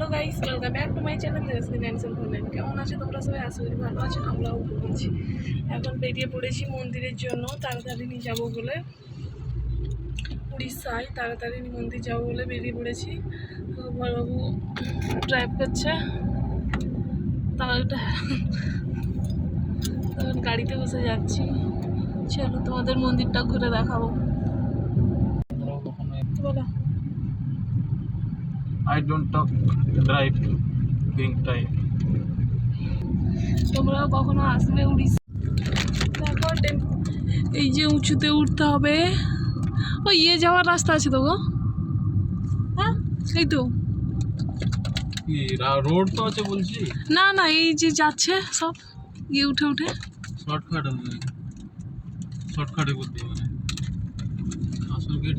Hello guys welcome back to my channel Reshmi ন্যানসেল ফোনেন কেমন আছে তোমরা সবাই? করি ভালো আছো আমরাও ভালো আছি। এখন বেরিয়ে পড়েছি মন্দিরের জন্য তাড়াতাড়ি নিয়ে যাব বলে। উড়িষ্যায় তাড়াতাড়ি মন্দির যাব বলে বেরিয়ে পড়েছি। বড়বাবু ড্রাইভ করছে। তাহলে তখন গাড়িতে বসে যাচ্ছি। চলো তোমাদের মন্দিরটা ঘুরে দেখাবো। বলো। I don't talk drive being time. তোমরাও কখনো আসবে উড়িষ্যা? দেখো এই যে উঁচুতে উঠতে হবে। ও ইয়ে যাওয়ার রাস্তা আছে তো গো। হ্যাঁ এই তো। রোড তো আছে বলছি? না না এই যে যাচ্ছে সব ইয়ে উঠে উঠে। শর্টকাট শর্টকাটে করতে মানে আসল গেট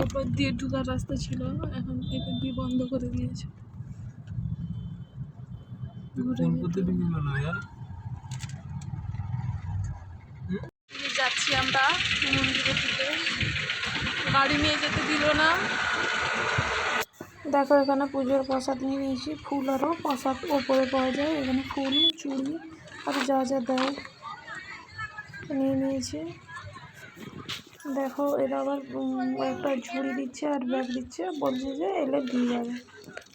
এরপর দিয়ে ঢুকার রাস্তা ছিল এখন এরপর দিয়ে বন্ধ করে দিয়েছে। যাচ্ছি আমরা মন্দিরের দিকে। গাড়ি নিয়ে যেতে দিল না। দেখো এখানে পুজোর প্রসাদ নিয়ে নিয়েছি। ফুল আরও প্রসাদ ওপরে পাওয়া যায়। এখানে ফুল চুড়ি আর যা যা দেয় নিয়ে নিয়েছি। দেখো, এরা আবার একটা ঝুড়ি দিচ্ছে আর ব্যাগ দিচ্ছে, বলছে যে এলে দিয়ে যাবে।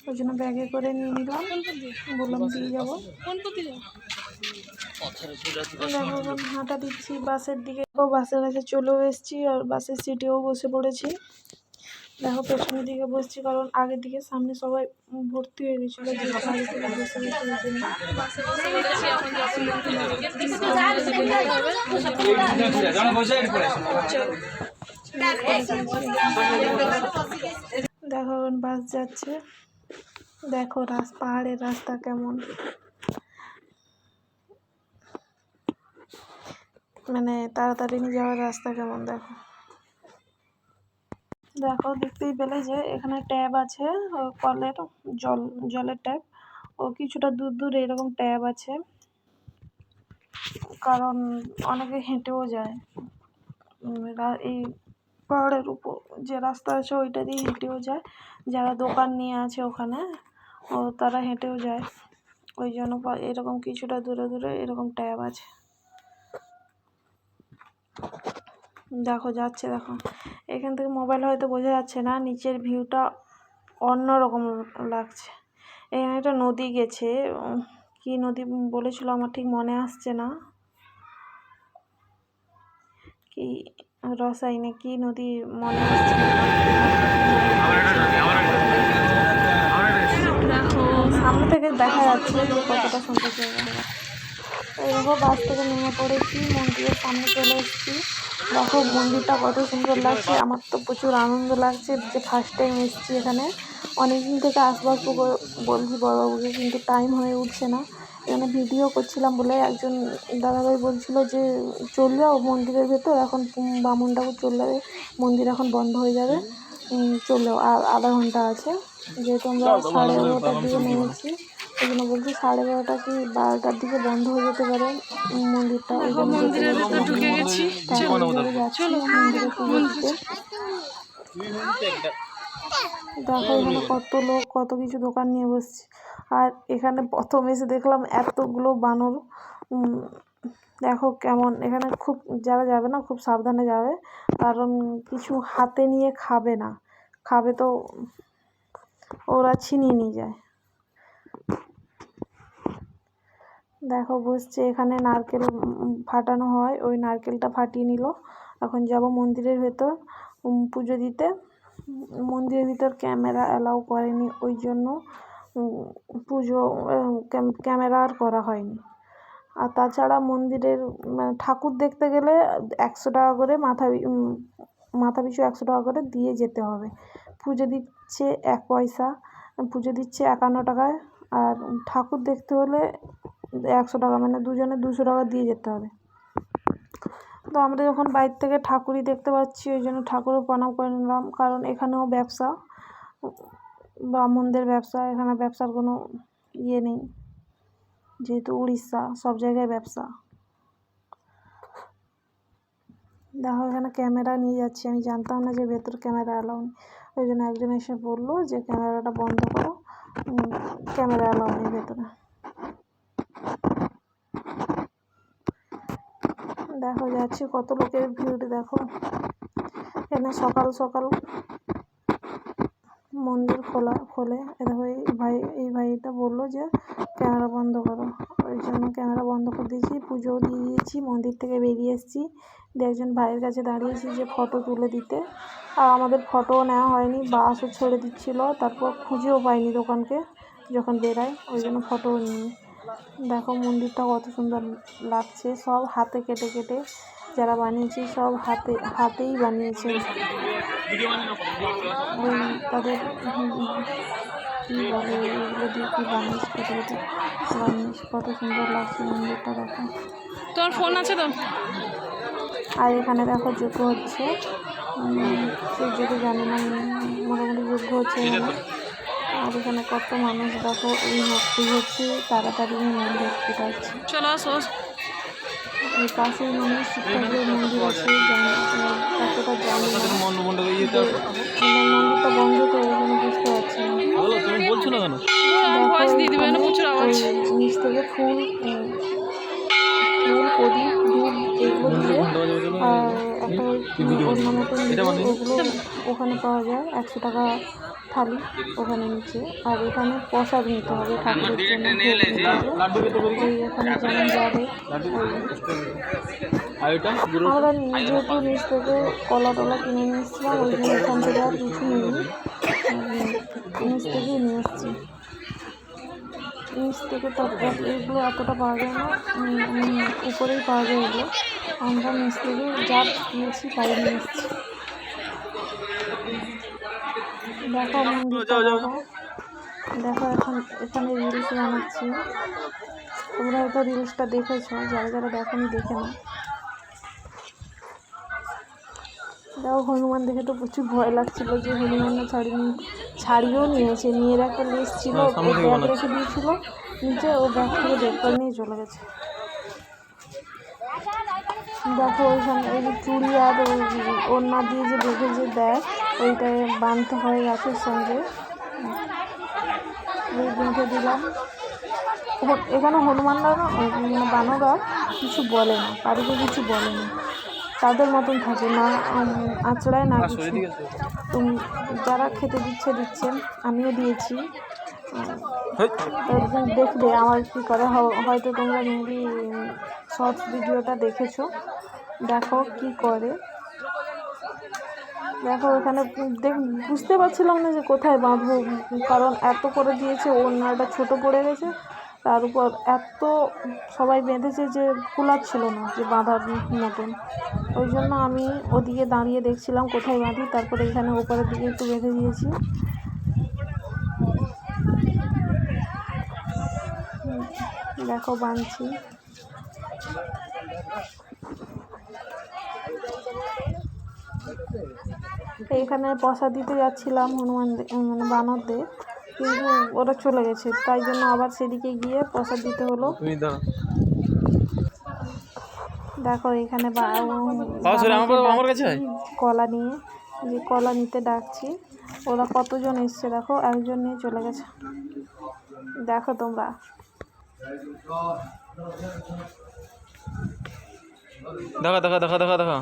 ওই জন্য ব্যাগে করে নিয়ে নিলাম, বললাম দিয়ে যাব। এখন হাঁটা দিচ্ছি, বাসের দিকে। বাসের কাছে চলেও এসেছি, আর বাসের সিটেও বসে পড়েছি। দেখো, পেছনের দিকে বসছি, কারণ আগের দিকে সামনে সবাই ভর্তি হয়ে গেছিল দেখো, এখন বাস যাচ্ছে। দেখো, রাস, পাহাড়ের রাস্তা কেমন। মানে তাড়াতাড়ি নিয়ে যাওয়ার রাস্তা কেমন, দেখো। দেখো, দেখতেই পেলে যে এখানে ট্যাব আছে কলের জল, জলের ট্যাব। ও কিছুটা দূর দূর এরকম ট্যাব আছে, কারণ অনেকে হেঁটেও যায়। এই পাহাড়ের উপর যে রাস্তা আছে, ওইটা দিয়ে হেঁটেও যায়। যারা দোকান নিয়ে আছে ওখানে, ও তারা হেঁটেও যায়। ওই জন্য এরকম কিছুটা দূরে দূরে এরকম ট্যাব আছে। দেখো, যাচ্ছে দেখো। এখান থেকে মোবাইল হয়তো বোঝা যাচ্ছে না, নিচের ভিউটা অন্য রকম লাগছে। এখানে একটা নদী গেছে। কি নদী বলেছিল আমার ঠিক মনে আসছে না। কি রসাই না কি নদী মনে আসছে সামনে থেকে দেখা যাচ্ছে কতটা সুন্দর জায়গা। দেখো, বাস থেকে নেমে পড়েছি, মন্দিরের সামনে চলে এসেছি। দেখো মন্দিরটা কত সুন্দর লাগছে আমার তো প্রচুর আনন্দ লাগছে যে ফার্স্ট টাইম এসেছি এখানে। অনেকদিন থেকে আসব আসব বলছি বড়বাবুকে কিন্তু টাইম হয়ে উঠছে না। এখানে ভিডিও করছিলাম বলে একজন দাদাভাই বলছিল যে চল যাও মন্দিরের ভেতর এখন বামুন ঠাকুর চলে যাবে মন্দির এখন বন্ধ হয়ে যাবে উম, চলে আর আধা ঘণ্টা আছে যেহেতু আমরা সাড়ে এগারোটার দিকে নেমেছি। ওই জন্য বলছি সাড়ে বারোটা কি বারোটার দিকে বন্ধ হয়ে যেতে পারে মন্দিরটা ওই জন্য মন্দিরের ঢুকে গেছি। মন্দিরে পুজো দিতে দেখো এখানে কত লোক কত কিছু দোকান নিয়ে বসছে। আর এখানে প্রথম এসে দেখলাম এতগুলো বানর। দেখো কেমন এখানে খুব যারা যাবে না খুব সাবধানে যাবে। কারণ কিছু হাতে নিয়ে খাবে না। খাবে তো ওরা ছিনিয়ে নিয়ে যায়। দেখো, বসছে। এখানে নারকেল ফাটানো হয়। ওই নারকেলটা ফাটিয়ে নিল। এখন যাব মন্দিরের ভেতর পুজো দিতে। মন্দিরের ভিতর ক্যামেরা অ্যালাউ করেনি। ওই জন্য পুজো ক্যামেরা আর করা হয়নি। আর তাছাড়া মন্দিরের মানে ঠাকুর দেখতে গেলে একশো টাকা করে মাথা মাথা পিছু একশো টাকা করে দিয়ে যেতে হবে। পুজো দিচ্ছে এক পয়সা, পুজো দিচ্ছে একান্ন টাকায়। আর ঠাকুর দেখতে হলে একশো টাকা মানে দুজনে দুশো টাকা দিয়ে যেতে হবে। তো আমরা যখন বাইর থেকে ঠাকুরই দেখতে পাচ্ছি, ওই জন্য ঠাকুরও প্রণাম করে নিলাম। কারণ এখানেও ব্যবসা, ব্রাহ্মণদের ব্যবসা, এখানে ব্যবসার কোনো ইয়ে নেই। যেহেতু উড়িষ্যা, সব জায়গায় ব্যবসা। দেখো, এখানে ক্যামেরা নিয়ে যাচ্ছি। আমি জানতাম না যে ভেতর ক্যামেরা অ্যালাউ নেই। ওই জন্য একজন এসে বলল যে, ক্যামেরাটা বন্ধ করো। ক্যামেরা অ্যালাউ নেই ভেতরে। দেখো, যাচ্ছে কত লোকের ভিড়, দেখো। এখানে সকাল সকাল মন্দির খোলা, খোলে। দেখো, এই ভাই, এই ভাইটা বলল যে, ক্যামেরা বন্ধ করো। ওই জন্য ক্যামেরা বন্ধ করে দিয়েছি পুজোও দিয়ে দিয়েছি, মন্দির থেকে বেরিয়ে এসেছি। দিয়ে একজন ভাইয়ের কাছে দাঁড়িয়েছি যে ফটো তুলে দিতে। আর আমাদের ফটোও নেওয়া হয়নি, বাসও ছেড়ে দিচ্ছিল, তারপর খুঁজেও পাইনি দোকানকে, যখন বেরাই ওই জন্য ফটোও নিই দেখো মন্দিরটা কত সুন্দর লাগছে। সব হাতে কেটে কেটে যারা বানিয়েছে সব হাতে হাতেই বানিয়েছে। ওই তাদের কী বলে এগুলো দিয়ে কী বানিয়েছে কেটে কেটে বানিয়েছে কত সুন্দর লাগছে মন্দিরটা দেখো। তোর ফোন আছে তো? আর এখানে দেখো যজ্ঞ হচ্ছে। উম, সেই যজ্ঞ জানি না মোটামুটি যজ্ঞ হচ্ছে এখানে। আর এখানে কত মানুষ দেখো এই ভক্তি হচ্ছে তাড়াতাড়ি মন্দির দেখতে পাচ্ছি চলো আসো। এই পাশেই মানে শিক্ষকের মন্দির আছে কতটা জানি মন মানে মন্দিরটা বন্ধ তো এখানে বুঝতে পারছি না। বলছো না কেন? ভয়েস দিয়ে দিবে না প্রচুর আওয়াজ। ওই নিচ থেকে ফুল প্রদীপ ধূপ এগুলো দিয়ে আর একটা অন্য মতন ওগুলো ওখানে পাওয়া যায় একশো টাকা থালি ওখানে নিচে আর এখানে প্রসাদ নিতে হবে ঠাকুরের জন্য ওই যেমন যাবে। আমরা যেহেতু নিচ থেকে কলা টলা কিনে নিয়ে এসেছিলাম ওই জন্য এখান থেকে আর কিছু উম, নিচ থেকেই নিয়ে এসেছি। নিচ থেকে তারপর এগুলো এতটা পাওয়া যায় না। উপরেই পাওয়া যায় এগুলো। আমরা নিচ থেকে যা নিয়েছি তাই নিয়ে এসেছি দেখো দেখো এখন এখানে রিলস বানাচ্ছি। তোমরা হয়তো রিলসটা দেখেছ যারা যারা দেখো দেখে নাও। দেখো হনুমান দেখে তো প্রচুর ভয় লাগছিল যে হনুমান না ছাড়িনি ছাড়িয়েও নিয়েছে। মেয়ের একটা লেস ছিল ও ব্যাগ রেখে দিয়েছিল। নিচে ও ব্যাগ থেকে করে নিয়ে চলে গেছে। দেখো ওইখানে ওই যে চুড়ি আর ওড়না দিয়ে যে বেঁধে যে দেয় ওইটায় বাঁধতে হয় গাছের সঙ্গে। বেঁধে দিলাম। এখানে হনুমানরা না মানে বানরা কিছু বলে না কারোকে কিছু বলে না। তাদের মতন থাকে না আঁচড়ায় না কিছু। যারা খেতে দিচ্ছে দিচ্ছেন আমিও দিয়েছি। উম, দেখবে আমার কী করে হয়তো তোমরা মেবি শর্টস ভিডিওটা দেখেছ। দেখো কি করে। দেখো এখানে দেখ বুঝতে পারছিলাম না যে কোথায় বাঁধবো কারণ এত করে দিয়েছে ওড়নাটা ছোট পড়ে গেছে। তার উপর এত সবাই বেঁধেছে যে ছিল না যে বাঁধার মতন। ওই জন্য আমি ওদিকে দাঁড়িয়ে দেখছিলাম কোথায় বাঁধি তারপরে এখানে ওপরের দিকে একটু বেঁধে দিয়েছি। দেখো, বাঁধছি। তো এখানে প্রসাদ দিতে যাচ্ছিলাম হনুমান মানে বানরদের। কিন্তু ওরা চলে গেছে। তাই জন্য আবার সেদিকে গিয়ে প্রসাদ দিতে হলো। দেখো এখানে কলা নিয়ে যে কলা নিতে ডাকছি। ওরা কতজন এসছে দেখো একজন নিয়ে চলে গেছে। দেখো তোমরা। দেখা দেখা দেখা দেখা দেখা।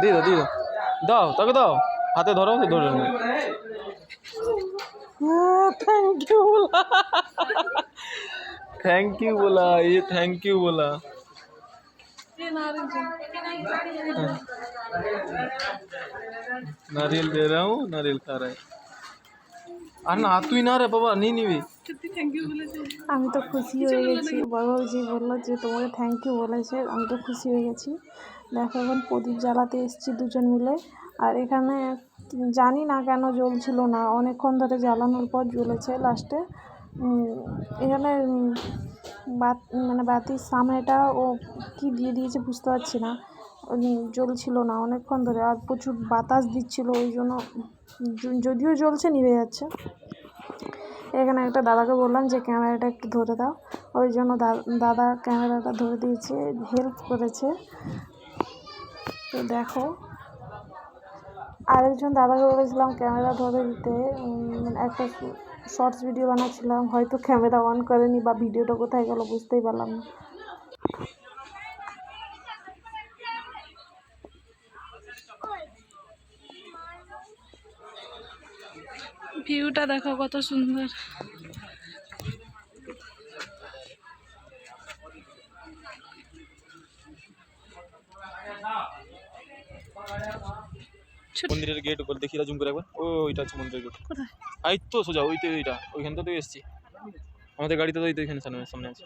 দিয়ে দাও দিয়ে দাও দাও তাকে দাও হাতে ধরো সে ধরে নেবে थैंक यू बोला थैंक यू बोला ये थैंक यू बोला नारियल दे रहा हूँ नारियल खा रहा है আর না তুই না রে বাবা নিয়ে নিবি। আমি তো খুশি হয়ে গেছি। বড়বাবুজি বলল যে তোমাকে থ্যাংক ইউ বলেছে আমি তো খুশি হয়ে গেছি। দেখো এখন প্রদীপ জ্বালাতে এসেছি দুজন মিলে। আর এখানে জানি না কেন জ্বলছিল না অনেকক্ষণ ধরে জ্বালানোর পর জ্বলেছে লাস্টে এখানে বাত মানে বাতির সামনেটা ও কি দিয়ে দিয়েছে বুঝতে পারছি না। জ্বলছিল না অনেকক্ষণ ধরে আর প্রচুর বাতাস দিচ্ছিল ওই জন্য যদিও জ্বলছে, নিভে যাচ্ছে। এখানে একটা দাদাকে বললাম যে, ক্যামেরাটা একটু ধরে দাও। ওই জন্য দাদা ক্যামেরাটা ধরে দিয়েছে, হেল্প করেছে। তো দেখো, আরেকজন দাদাকে বলেছিলাম, ক্যামেরা ধরে দিতে। একটা শর্টস ভিডিও বানাচ্ছিলাম, হয়তো ক্যামেরা অন করেনি বা ভিডিওটা কোথায় গেল বুঝতেই পারলাম না। ভিউটা দেখো কত সুন্দর। মন্দিরের গেট উপর দেখি জুম করে একবার। ও ওইটা হচ্ছে মন্দিরের গেট এই তো সোজা ওই তো ওইটা ওইখান তো এসেছি। আমাদের গাড়িতে তো ওই তো ওইখানে সামনে সামনে আছে।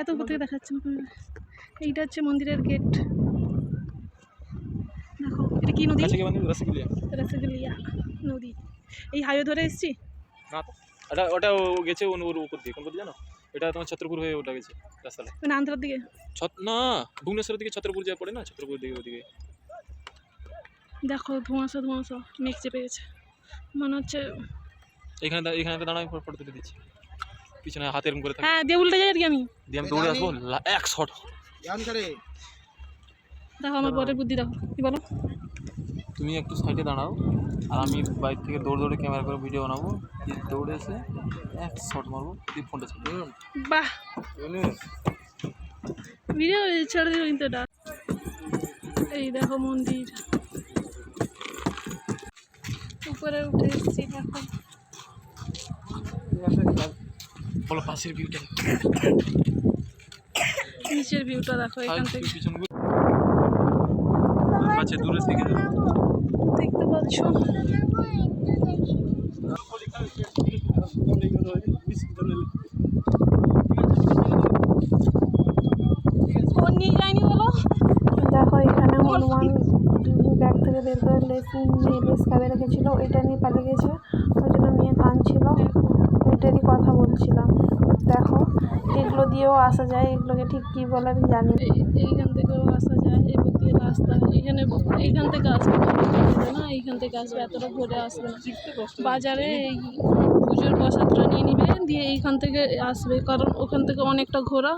এত উপর থেকে দেখাচ্ছে এইটা হচ্ছে মন্দিরের গেট দেখো এটা কি নদী? রসগোল্লা রসগলিয়া নদী। এই হাইওয়ে ধরে এসেছি। না তো ওটা ওটা ও গেছে ওর উপর দিয়ে কোন পথ জানো? এটা তোমার ছত্রপুর হয়ে ওটা গেছে রাস্তাটা। মানে আন্ধ্রার দিকে? ছত না ভুবনেশ্বরের দিকে ছত্রপুর যা পড়ে না? ছত্রপুর দিকে ওদিকে দেখো ধোঁয়াশা ধোঁয়াশা মেঘ চেপে গেছে। মনে হচ্ছে এখানে এখানে একটা দাঁড়ায় ফটো তুলে দিচ্ছি। পিছনে হাতে এরকম করে থাকে। হ্যাঁ দিয়ে উল্টে যাই আর কি আমি। দিয়ে আমি দৌড়ে আসব এক শট। দেখো আমার বরের বুদ্ধি দেখো কি বলো? তুমি একটু সাইডে দাঁড়াও আর আমি বাইক থেকে দৌড় দৌড়ে ক্যামেরা করে ভিডিও বানাবো। দিয়ে দৌড়ে এসে এক শট মারবো দিয়ে ফোনটা ছেড়ে বাহ। ভিডিও ছেড়ে দিল কিন্তু এই দেখো মন্দির। উপরে উঠে এসেছি দেখো। বলো পাশের ভিউটা নিচের ভিউটা দেখো এখান থেকে। আচ্ছা দূরে থেকে দেখতে পাচ্ছ। দেখো এখানে হনুমান ব্যাগ থেকে বের করে লেস নিয়ে লেস খাবে রেখেছিল এটা নিয়ে পালিয়ে গেছে। ওই জন্য মেয়ে কাঁদছিল কথা বলছিলাম। দেখো এগুলো দিয়েও আসা যায় এগুলোকে ঠিক কী বলে আমি জানি এইখান থেকেও আসা যায় দিয়ে রাস্তা এখানে এইখান থেকে আসবে না, এইখান থেকে আসবে এতটা ঘুরে আসবে না। বাজারে এই পুজোর প্রসাদটা নিয়ে নিবে দিয়ে এইখান থেকে আসবে কারণ ওখান থেকে অনেকটা ঘোরা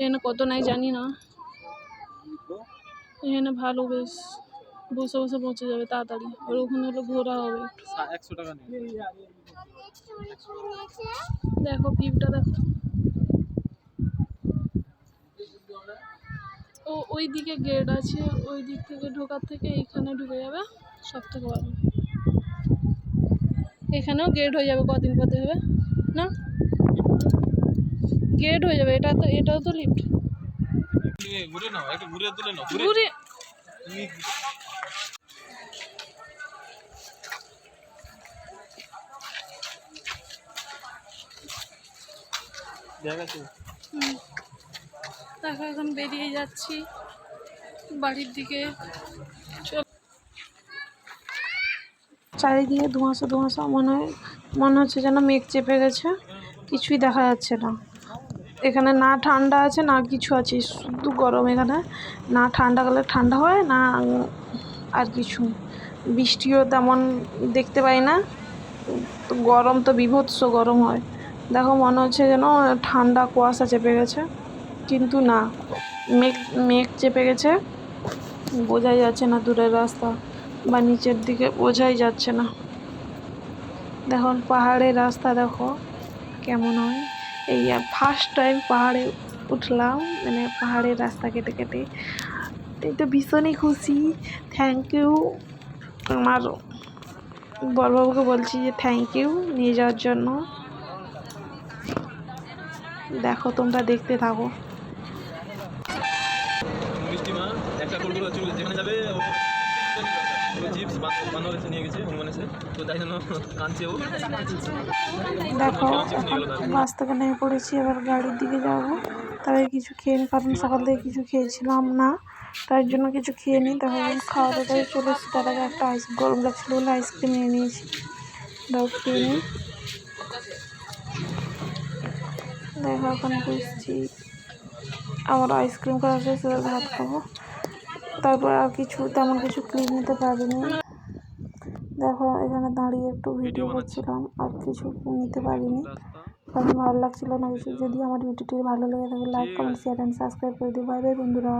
এখানে কত নাই জানি না। এখানে ভালো বেশ বসে বসে পৌঁছে যাবে তাড়াতাড়ি আর ওখানে হলো ঘোরা হবে একশো টাকা দেখো ভিউটা দেখো। ও ওই দিকে গেট আছে ওই দিক থেকে ঢোকার থেকে এইখানে ঢুকে যাবে সব থেকে ভালো এখানেও গেট হয়ে যাবে কদিন পরে হবে না? গেট হয়ে যাবে এটা তো এটাও তো লিফট তুমি ঘুরে নাও একটু ঘুরে তুলে নাও ঘুরে ঘুরে তুমি দেখা গেছে হুম। দেখো, এখন বেরিয়ে যাচ্ছি। বাড়ির দিকে। চারিদিকে ধোঁয়াশা ধোঁয়াশা, মনে হয় মনে হচ্ছে যেন মেঘ চেপে গেছে। কিছুই দেখা যাচ্ছে না। এখানে না ঠান্ডা আছে, না কিছু আছে। শুধু গরম এখানে। না ঠান্ডা গেলে ঠান্ডা হয়, না আর কিছু। বৃষ্টিও তেমন দেখতে পাই না। গরম তো বিভৎস গরম হয়। দেখো, মনে হচ্ছে যেন ঠান্ডা, কুয়াশা চেপে গেছে। কিন্তু না। মেঘ মেঘ চেপে গেছে। বোঝাই যাচ্ছে না দূরের রাস্তা বা নিচের দিকে, বোঝাই যাচ্ছে না। দেখো, পাহাড়ের রাস্তা দেখো, কেমন হয়। এই ফার্স্ট টাইম পাহাড়ে উঠলাম মানে পাহাড়ের রাস্তা কেটে কেটে। এই তো ভীষণই খুশি। থ্যাংক ইউ আমার বড়বাবুকে বলছি যে থ্যাংক ইউ নিয়ে যাওয়ার জন্য। দেখো, তোমরা দেখতে থাকো মিষ্টি মা একটা কলকাতা চলে যেখানে যাবে ও- ওই বানানো এসে নিয়ে গেছে হনুমান এসে তো তাই জন্য কাঁদছে ও। দেখো বাস থেকে নেমে পড়েছি এবার গাড়ির দিকে যাব। তবে কিছু খেয়ে নিই কারণ সকাল থেকে কিছু খেয়েছিলাম না। তার জন্য কিছু খেয়ে নিই তারপর খাওয়া দাওয়ায় চলে এসেছি। তার আগে একটা আইস গরম লাগছিল বলে আইসক্রিম নিয়ে নিয়েছি। দাও খেয়ে নিই দেখো এখন বসছি। আমার আইসক্রিম খাওয়া শেষ এবার ভাত খাব। তারপর আর কিছু তেমন কিছু ক্লিপ নিতে পারিনি। দেখো এখানে দাঁড়িয়ে একটু ভিডিও করছিলাম আর কিছু নিতে পারিনি। কারণ ভালো লাগছিল না কিছু। যদি আমার ভিডিওটি ভালো লেগে থাকে like comment share and subscribe করে দিই বাই বাই বন্ধুরা।